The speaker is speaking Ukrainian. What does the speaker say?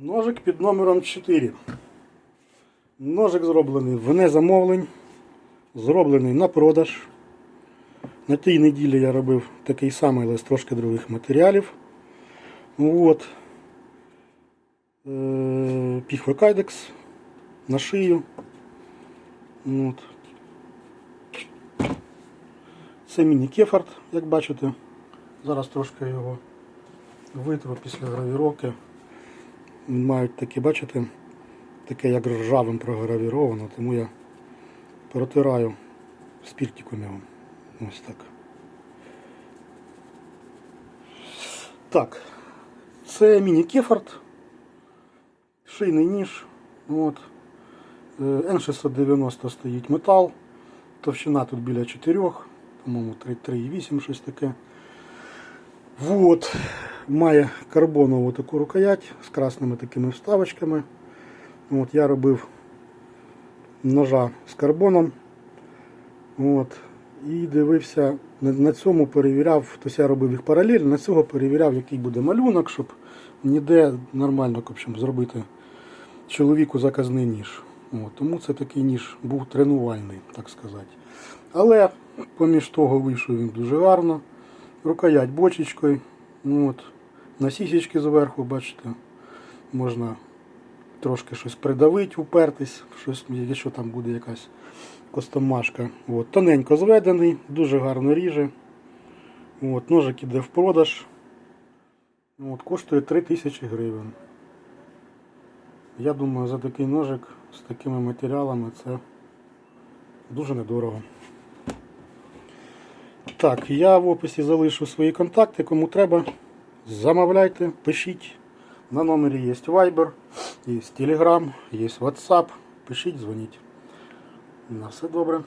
Ножик під номером 4. Ножик зроблений вне замовлень, зроблений на продаж. На тій неділі я робив такий самий, але з трошки других матеріалів. От. Е, Піхвокайдекс на шию. От. Це міні-кефард, як бачите. Зараз трошки його витру після гравіровки. Мають такі, бачите, таке як ржавим програвіровано, тому я протираю спіртиком його. Ось так. Так, це міні-кефард, шийний ніж. От. Е, N690 стоїть метал. Товщина тут біля 4, по-моєму 3,8 щось таке. Вот. Має карбонову таку рукоять з красними такими вставочками. От, я робив ножа з карбоном. От, і дивився, на, на цьому перевіряв, тобто я робив їх паралельно, на цього перевіряв, який буде малюнок, щоб ніде нормально в зробити чоловіку заказний ніж. От, тому це такий ніж був тренувальний, так сказати. Але поміж того вийшов він дуже гарно. Рукоять бочечкою. От, на сісічки зверху, бачите, можна трошки щось придавити, упертись, щось, якщо там буде якась костомашка. От, тоненько зведений, дуже гарно ріже. От, ножик іде в продаж. От, коштує 3000 гривень. Я думаю, за такий ножик з такими матеріалами це дуже недорого. Так, я в описі залишу свої контакти. Кому треба, замовляйте, пишіть. На номері є Viber, є Telegram, є WhatsApp. Пишіть, дзвоніть. На все добре.